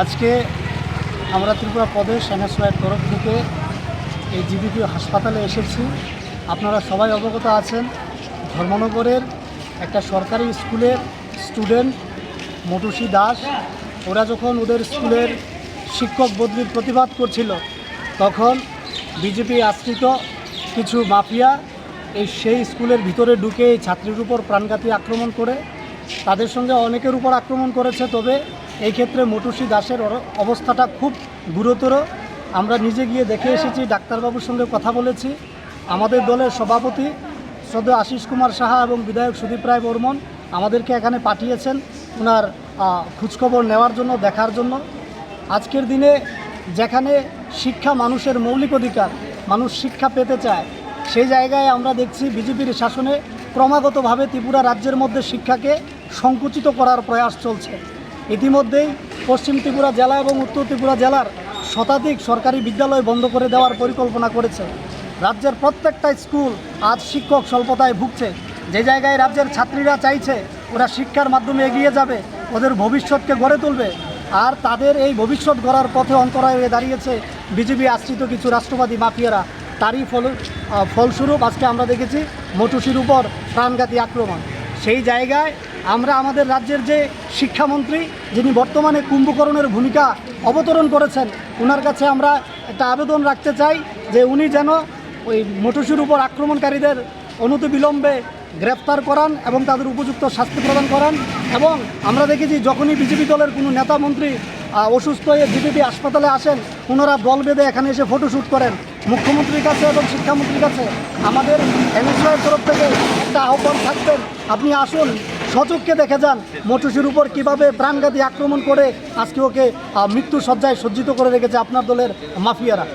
আজকে আমরা ত্রিপুরা প্রদেশ এনএসওয়াইয়ের তরফ থেকে এই জিবিপি হাসপাতালে এসেছি। আপনারা সবাই অবগত আছেন, ধর্মনগরের একটা সরকারি স্কুলের স্টুডেন্ট মটুসি দাস, ওরা যখন ওদের স্কুলের শিক্ষক বদলির প্রতিবাদ করছিল, তখন বিজেপি আশ্রিত কিছু মাফিয়া এই সেই স্কুলের ভিতরে ঢুকে এই ছাত্রীর উপর প্রাণঘাতী আক্রমণ করে তাদের সঙ্গে অনেকের উপর আক্রমণ করেছে, তবে এই ক্ষেত্রে মটুসি দাসের অবস্থাটা খুব গুরুতর। আমরা নিজে গিয়ে দেখে এসেছি, ডাক্তারবাবুর সঙ্গে কথা বলেছি। আমাদের দলের সভাপতি সদ্য আশিস কুমার সাহা এবং বিধায়ক সুদীপ রায় বর্মন আমাদেরকে এখানে পাঠিয়েছেন ওনার খোঁজখবর নেওয়ার জন্য, দেখার জন্য। আজকের দিনে যেখানে শিক্ষা মানুষের মৌলিক অধিকার, মানুষ শিক্ষা পেতে চায়, সেই জায়গায় আমরা দেখছি বিজেপির শাসনে ক্রমাগতভাবে ত্রিপুরা রাজ্যের মধ্যে শিক্ষাকে সংকুচিত করার প্রয়াস চলছে। ইতিমধ্যেই পশ্চিম ত্রিপুরা জেলা এবং উত্তর ত্রিপুরা জেলার শতাধিক সরকারি বিদ্যালয় বন্ধ করে দেওয়ার পরিকল্পনা করেছে। রাজ্যের প্রত্যেকটা স্কুল আজ শিক্ষক স্বল্পতায় ভুগছে। যে জায়গায় রাজ্যের ছাত্রীরা চাইছে, ওরা শিক্ষার মাধ্যমে এগিয়ে যাবে, ওদের ভবিষ্যৎকে গড়ে তুলবে। আর তাদের এই ভবিষ্যৎ গড়ার পথে অন্তরায় হয়ে দাঁড়িয়েছে বিজেপি আশ্রিত কিছু রাষ্ট্রবাদী মাফিয়ারা। তারই ফল ফলস্বরূপ আজকে আমরা দেখেছি মটুসির উপর প্রাণঘাতী আক্রমণ। সেই জায়গায় আমরা আমাদের রাজ্যের যে শিক্ষামন্ত্রী, যিনি বর্তমানে কুম্ভকরণের ভূমিকা অবতরণ করেছেন ওনার কাছে আমরা একটা আবেদন রাখতে চাই যে উনি যেন ওই মটুসির উপর আক্রমণকারীদের অনতিবিলম্বে গ্রেফতার করান এবং তাদের উপযুক্ত শাস্তি প্রদান করান এবং আমরা দেখেছি যখনই বিজেপি দলের কোনো নেতা মন্ত্রী অসুস্থ হয়ে বিজেপি হাসপাতালে আসেন ওনারা দল বেঁধে এখানে এসে ফটোশ্যুট করেন। মুখ্যমন্ত্রীর কাছে এবং শিক্ষামন্ত্রীর কাছে আমাদের এনএসআইয়ের তরফ থেকে একটা আহ্বান থাকবেন আপনি আসুন সচক্ষে দেখে যান মটুসির উপর কীভাবে প্রাণঘাতী আক্রমণ করে আজকে ওকে মৃত্যু সজ্জায় সজ্জিত করে রেখেছে আপনার দলের মাফিয়ারা।